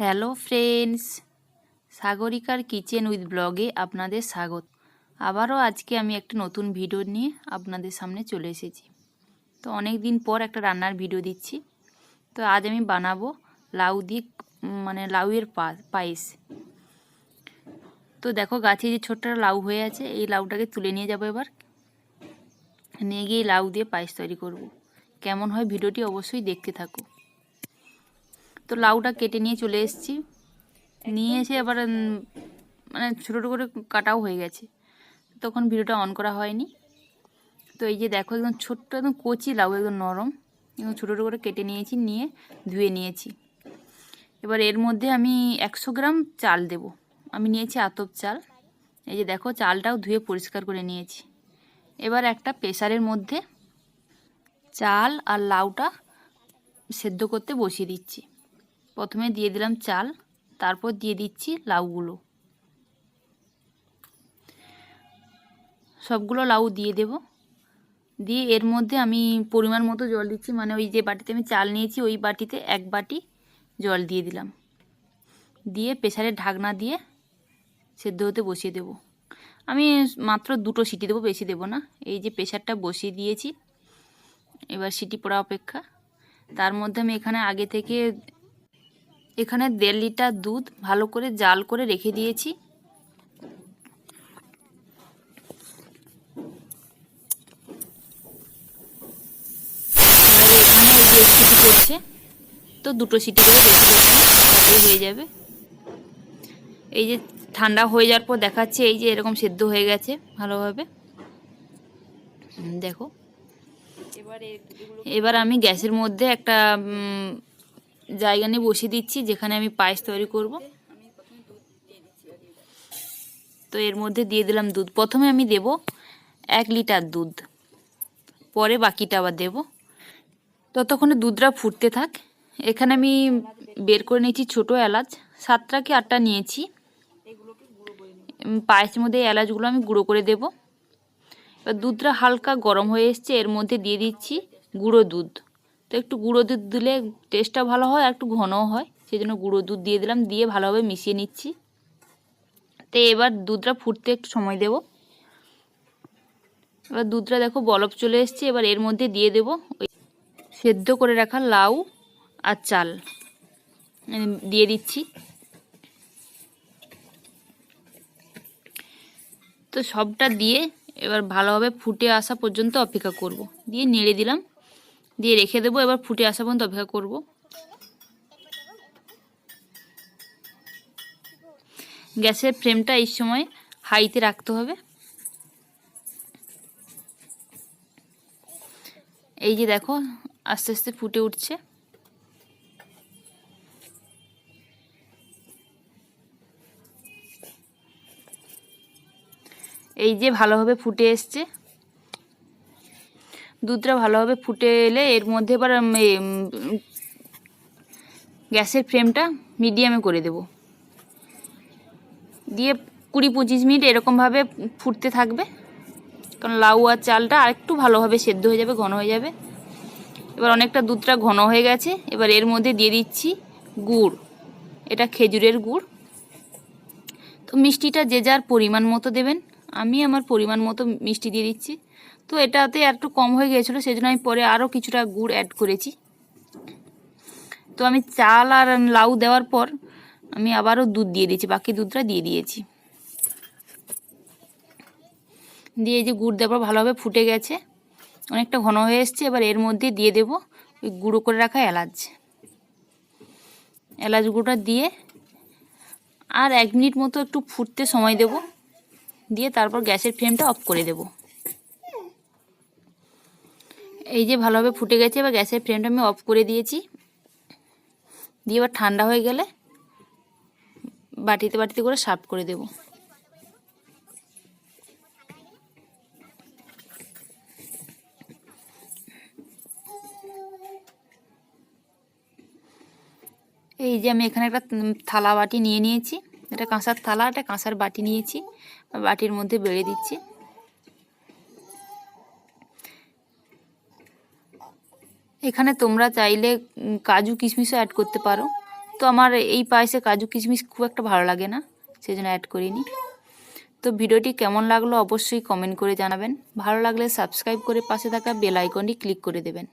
Hello friends সাগরিকার kitchen with ব্লগে আপনাদের স্বাগত। আবারও আজকে আমি একটা নতুন ভিডিও নিয়ে আপনাদের সামনে চলে এসেছি। তো অনেক দিন পর একটা রান্নার ভিডিও দিচ্ছি। তো আজ আমি বানাবো লাউ উম, মানে লাউয়ের পায়েস। তো দেখো গাছে যে ছোট্ট লাউ হয়ে আছে এই লাউটাকে তুলে নিয়ে যাব এবার। নিয়ে গিয়ে লাউ দিয়ে পায়েস তৈরি করব। কেমন হয় ভিডিওটি অবশ্যই দেখতে থাকো। তো লাউটা কেটে নিয়ে চলে এসেছি। নিয়ে এসে উম, মানে ছোটো ছোটো করে কাটাও হয়ে গেছে। তখন ভিডিওটা অন করা হয়নি। তো এই যে দেখো একদম ছোট্ট একদম কচি লাউ একদম নরম। একদম ছোটো ছোটো করে কেটে নিয়েছি নিয়ে ধুয়ে নিয়েছি। এবার এর মধ্যে আমি একশো গ্রাম চাল দেব। আমি নিয়েছি আতপ চাল। এই যে দেখো চালটাও ধুয়ে পরিষ্কার করে নিয়েছি। এবার একটা প্রেসারের মধ্যে চাল আর লাউটা সেদ্ধ করতে বসিয়ে দিচ্ছি। প্রথমে দিয়ে দিলাম চাল, তারপর দিয়ে দিচ্ছি লাউগুলো। সবগুলো লাউ দিয়ে দেব। দিয়ে এর মধ্যে আমি পরিমাণ মতো জল দিচ্ছি মানে ওই যে বাটিতে আমি চাল নিয়েছি, ওই বাটিতে এক বাটি জল দিয়ে দিলাম। দিয়ে প্রেসারের ঢাকনা দিয়ে সেদ্ধ হতে বসিয়ে দেব। আমি মাত্র দুটো সিটি দেবো, বেশি দেবো না। এই যে প্রেশারটা বসিয়ে দিয়েছি, এবার সিটি পড়া অপেক্ষা। তার মধ্যে আমি এখানে আগে থেকে এখানে দেড় লিটার দুধ ভালো করে জাল করে রেখে দিয়েছি। এখানে এই যে সিটি করছে তো দুটো সিটি করে না তাতেই হয়ে যাবে। এই যে ঠান্ডা হয়ে যাওয়ার পর দেখাচ্ছে এই যে এরকম সেদ্ধ হয়ে গেছে ভালোভাবে। দেখো। এবার আমি গ্যাসের মধ্যে একটা জায়গা নিয়ে বসিয়ে দিচ্ছি, যেখানে আমি পায়েস তৈরি করব। তো এর মধ্যে দিয়ে দিলাম দুধ। প্রথমে আমি দেব এক লিটার দুধ, পরে বাকিটা আবার দেব। ততক্ষণে দুধটা ফুটতে থাক। এখানে আমি বের করে নিয়েছি ছোটো এলাচ, সাতটা কি আটটা নিয়েছি। পায়েসের মধ্যে এলাচগুলো আমি গুঁড়ো করে দেবো। এবার দুধটা হালকা গরম হয়ে এসছে, এর মধ্যে দিয়ে দিচ্ছি গুঁড়ো দুধ। তো একটু গুঁড়ো দুধ দিলে টেস্টটা ভালো হয়, আর একটু ঘনও হয়। সেই জন্য গুঁড়ো দুধ দিয়ে দিলাম, দিয়ে ভালোভাবে মিশিয়ে নিচ্ছি। তো এবার দুধটা ফুটতে একটু সময় দেব। এবার দুধটা দেখো বলব চলে এসছে, এবার এর মধ্যে দিয়ে দেব ওই সেদ্ধ করে রাখা লাউ আর চাল। দিয়ে দিচ্ছি। তো সবটা দিয়ে এবার ভালোভাবে ফুটে আসা পর্যন্ত অপেক্ষা করব। দিয়ে নেড়ে দিলাম। দিয়ে রেখে দেবো, এবার ফুটে আসা পর্যন্ত অপেক্ষা করব। গ্যাসের ফ্লেমটা এই সময় হাইতে রাখতে হবে। এই যে দেখো, আস্তে আস্তে ফুটে উঠছে। এই যে ভালোভাবে ফুটে এসছে। দুধটা ভালোভাবে ফুটে এলে এর মধ্যে এবার গ্যাসের ফ্লেমটা মিডিয়ামে করে দেব। দিয়ে কুড়ি পঁচিশ মিনিট এরকমভাবে ফুটতে থাকবে। কারণ লাউ আর চালটা আরেকটু ভালোভাবে সেদ্ধ হয়ে যাবে, ঘন হয়ে যাবে। এবার অনেকটা দুধটা ঘন হয়ে গেছে। এবার এর মধ্যে দিয়ে দিচ্ছি গুড়। এটা খেজুরের গুড়। তো মিষ্টিটা যে যার পরিমাণ মতো দেবেন। আমি আমার পরিমাণ মতো মিষ্টি দিয়ে দিচ্ছি। তো এটাতে একটু কম হয়ে গিয়েছিল সেই জন্য আমি পরে আরও কিছুটা গুড় অ্যাড করেছি। তো আমি চাল আর লাউ দেওয়ার পর আমি আবারও দুধ দিয়ে দিয়েছি, বাকি দুধটা দিয়ে দিয়েছি। দিয়ে যে গুড় দেওয়ার পর ভালোভাবে ফুটে গেছে, অনেকটা ঘন হয়ে এসছে, এবার এর মধ্যে দিয়ে দেব ওই গুঁড়ো করে রাখা এলাচ। এলাচ গুঁড়োটা দিয়ে আর এক মিনিট মতো একটু ফুটতে সময় দেব। দিয়ে তারপর গ্যাসের ফ্লেমটা অফ করে দেব। এই যে ভালোভাবে ফুটে গেছে, এবার গ্যাসের ফ্লেমটা আমি অফ করে দিয়েছি। দিয়ে এবার ঠান্ডা হয়ে গেলে বাটিতে বাটিতে করে সার্ভ করে দেব। এই যে আমি এখানে একটা থালা বাটি নিয়ে নিয়েছি। এটা কাঁসার থালা, একটা কাঁসার বাটি নিয়েছি, বাটির মধ্যে বেড়ে দিচ্ছি। এখানে তোমরা চাইলে কাজু কিশমিশও অ্যাড করতে পারো। তো আমার এই পায়েসে কাজু কিশমিশ খুব একটা ভালো লাগে না সেই জন্য অ্যাড করিনি। তো ভিডিওটি কেমন লাগল অবশ্যই কমেন্ট করে জানাবেন। ভালো লাগলে সাবস্ক্রাইব করে পাশে থাকা বেল আইকনটি ক্লিক করে দেবেন।